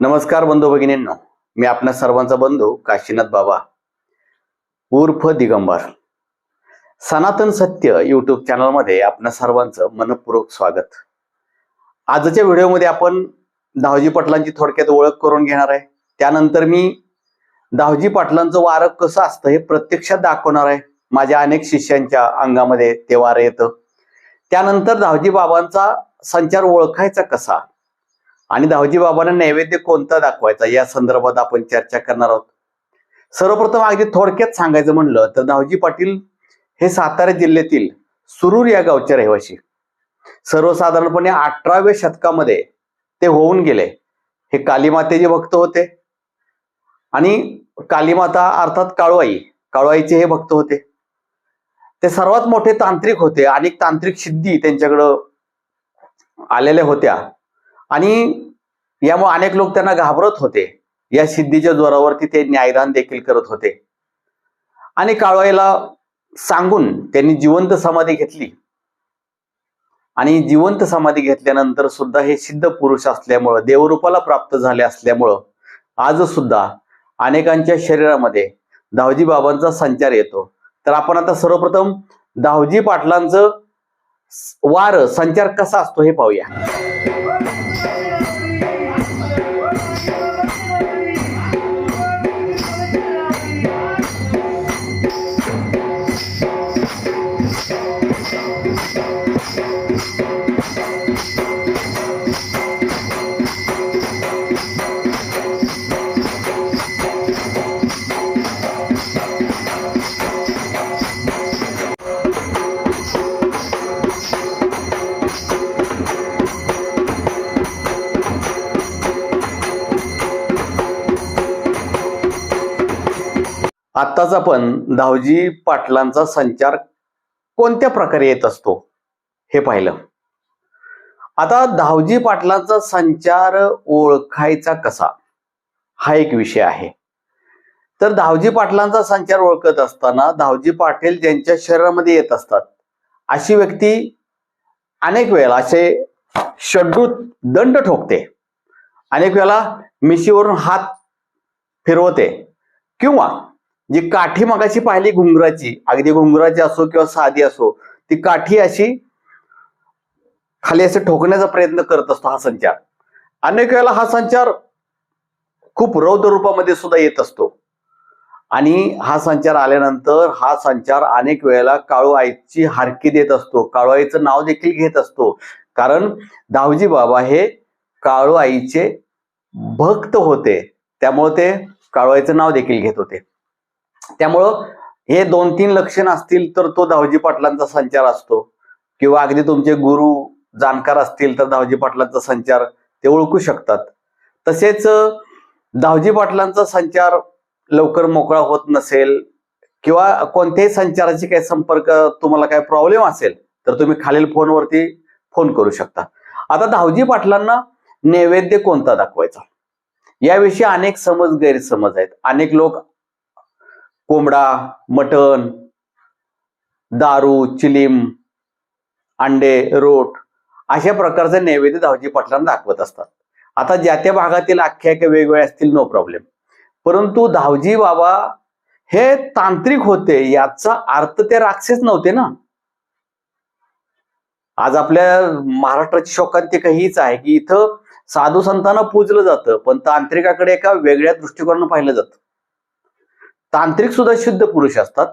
नमस्कार बंधू भगिनींनो. मी आपल्या सर्वांचा बंधू काशीनाथ बाबा उर्फ दिगंबर. सनातन सत्य युट्यूब चॅनलमध्ये आपल्या सर्वांचं मनपूर्वक स्वागत. आजच्या व्हिडिओमध्ये आपण दावजी पाटलांची थोडक्यात ओळख करून घेणार आहे. त्यानंतर मी दावजी पाटलांचं वारं कसं असतं हे प्रत्यक्षात दाखवणार आहे. माझ्या अनेक शिष्यांच्या अंगामध्ये ते वारं येतं. त्यानंतर दावजी बाबांचा संचार ओळखायचा कसा? आणि दावजी बाबांना नैवेद्य कोणता दाखवायचा? या संदर्भात आपण चर्चा करणार आहोत. सर्वप्रथम अगदी थोडक्यात सांगायचं म्हणलं तर दावजी पाटील हे सातारा जिल्ह्यातील सुरूर या गावचे रहिवाशी. सर्वसाधारणपणे अठराव्या शतकामध्ये ते होऊन गेले. हे कालीमातेचे भक्त होते. आणि कालीमाता अर्थात काळवाई काळवाईचे हे भक्त होते. ते सर्वात मोठे तांत्रिक होते. अनेक तांत्रिक सिद्धी त्यांच्याकडं आलेल्या होत्या. आणि यामुळे अनेक लोक त्यांना घाबरत होते. या सिद्धीच्या जोरावरती ते न्यायदान देखील करत होते. आणि काळवाईला सांगून त्यांनी जिवंत समाधी घेतली. आणि जिवंत समाधी घेतल्यानंतर सुद्धा हे सिद्ध पुरुष असल्यामुळं देवरूपाला प्राप्त झाले असल्यामुळं आज सुद्धा अनेकांच्या शरीरामध्ये दावजी बाबांचा संचार येतो. तर आपण आता सर्वप्रथम दावजी पाटलांचं वार संचार कसा असतो हे पाहूया. Thank you. आत्ताच आपण धावजी पाटलांचा संचार कोणत्या प्रकारे येत असतो हे पाहिलं. आता धावजी पाटलांचा संचार ओळखायचा कसा? हा एक विषय आहे. तर धावजी पाटलांचा संचार ओळखत असताना धावजी पाटील ज्यांच्या शरीरामध्ये येत असतात अशी व्यक्ती अनेक वेळेला असे षड्रूत दंड ठोकते. अनेक वेळेला मिशीवरून हात फिरवते किंवा जी काठी मगाशी पाहिली घुंगराची अगदी घुंगराची असो किंवा साधी असो ती काठी अशी खाली असे ठोकण्याचा प्रयत्न करत असतो हा संचार. अनेक वेळेला हा संचार खूप रौद्र रूपामध्ये सुद्धा येत असतो. आणि हा संचार आल्यानंतर हा संचार अनेक वेळेला काळू आईची हारकी देत असतो काळू आईचं नाव देखील घेत असतो. कारण दावजी बाबा हे काळू आईचे भक्त होते त्यामुळे ते काळूआईचं नाव देखील घेत होते. त्यामुळं हे दोन तीन लक्षण असतील तर तो दावजी पाटलांचा संचार असतो. किंवा अगदी तुमचे गुरु जाणकार असतील तर दावजी पाटलांचा संचार ते ओळखू शकतात. तसेच दावजी पाटलांचा संचार लवकर मोकळा होत नसेल किंवा कोणत्याही संचाराची काही संपर्क तुम्हाला काही प्रॉब्लेम असेल तर तुम्ही खालील फोनवरती फोन करू शकता. आता दावजी पाटलांना नैवेद्य कोणता दाखवायचा? याविषयी अनेक समज गैरसमज आहेत. अनेक लोक कोंबडा मटण दारू चिलीम अंडे रोट अशा प्रकारचे नैवेद्य धावजी पाटलांना दाखवत असतात. आता ज्या त्या भागातील आख्यायिका वेगवेगळ्या असतील नो प्रॉब्लेम परंतु धावजी बाबा हे तांत्रिक होते याचा अर्थ ते राक्षस नव्हते ना. आज आपल्या महाराष्ट्राची शोकांतिका हीच आहे की इथं साधू संतांना पूजलं जातं पण तांत्रिकाकडे एका वेगळ्या दृष्टिकोनानं पाहिलं जातं. तांत्रिक सुद्धा शुद्ध पुरुष असतात.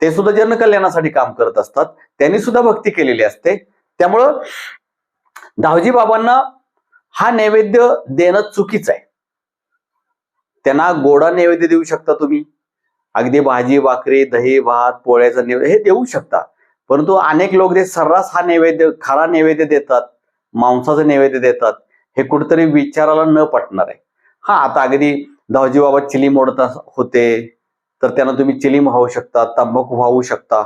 ते सुद्धा जनकल्याणासाठी काम करत असतात. त्यांनी सुद्धा भक्ती केलेली असते. त्यामुळं दावजी बाबांना हा नैवेद्य देणं चुकीचं आहे. त्यांना गोडा नैवेद्य देऊ शकता तुम्ही. अगदी भाजी भाकरी दही भात पोळ्याचा नैवेद्य हे देऊ शकता. परंतु अनेक लोक जे सर्रास हा नैवेद्य खरा नैवेद्य देतात मांसाचं नैवेद्य देतात हे कुठेतरी विचाराला न पटणार आहे. हा आता अगदी दावजी बाबा चिली मोडत होते. तर त्यांना तुम्ही चिलीम वाहू शकता तंबाखू वाहू शकता.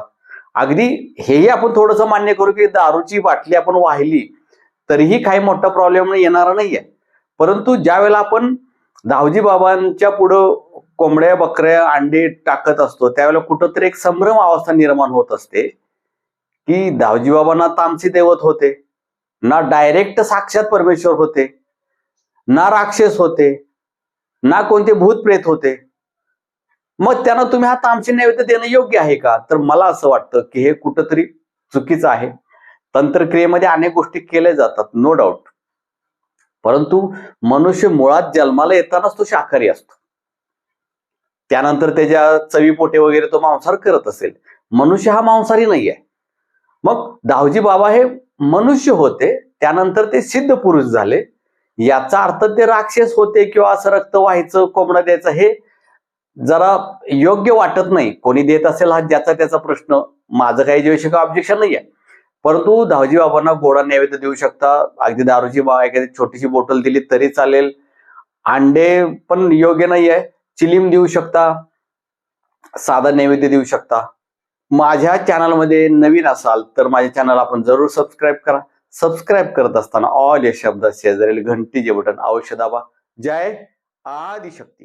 अगदी हेही आपण थोडंसं मान्य करू की दारूची बाटली आपण वाहिली तरीही काही मोठा प्रॉब्लेम येणार नाहीये. परंतु ज्या वेळेला आपण दावजी बाबांच्या पुढं कोंबड्या बकऱ्या अंडे टाकत असतो त्यावेळेला कुठंतरी एक संभ्रम अवस्था निर्माण होत असते की दावजी बाबांना तामसी दैवत होते ना डायरेक्ट साक्षात परमेश्वर होते ना राक्षस होते ना कोणते भूत प्रेत होते. मग त्यांना तुम्ही हा तामसी नैवेद्य देणं योग्य आहे का? तर मला असं वाटतं की हे कुठंतरी चुकीचं आहे. तंत्रक्रियेमध्ये अनेक गोष्टी केल्या जातात नो डाऊट परंतु मनुष्य मुळात जन्माला येतानाच तो शाकाहारी असतो. त्यानंतर त्याच्या चवीपोटे वगैरे तो मांसाहार करत असेल मनुष्य हा मांसाहारी नाही आहे मग दावजी बाबा हे मनुष्य होते त्यानंतर ते सिद्ध पुरुष झाले. याचा अर्थ ते राक्षस होते किंवा असं रक्त व्हायचं कोंबडा द्यायचं हे जरा योग्य वाटत नाही. कोणी देत असेल हा ज्याचा त्याचा प्रश्न माझं काही जेव्हा काही ऑब्जेक्शन नाही आहे परंतु धावजी बाबांना गोडा नैवेद्य देऊ शकता. अगदी दारूची बा एखादी छोटीशी बॉटल दिली तरी चालेल. अंडे पण योग्य नाही आहे चिलीम देऊ शकता. साधा नैवेद्य देऊ शकता. माझ्या चॅनलमध्ये नवीन असाल तर माझ्या चॅनल आपण जरूर सबस्क्राईब करा. सबस्क्राईब करत असताना ऑल या शब्दात शेजारील घंटी जे बटन अवश्य दाबा जय आदिशक्ती.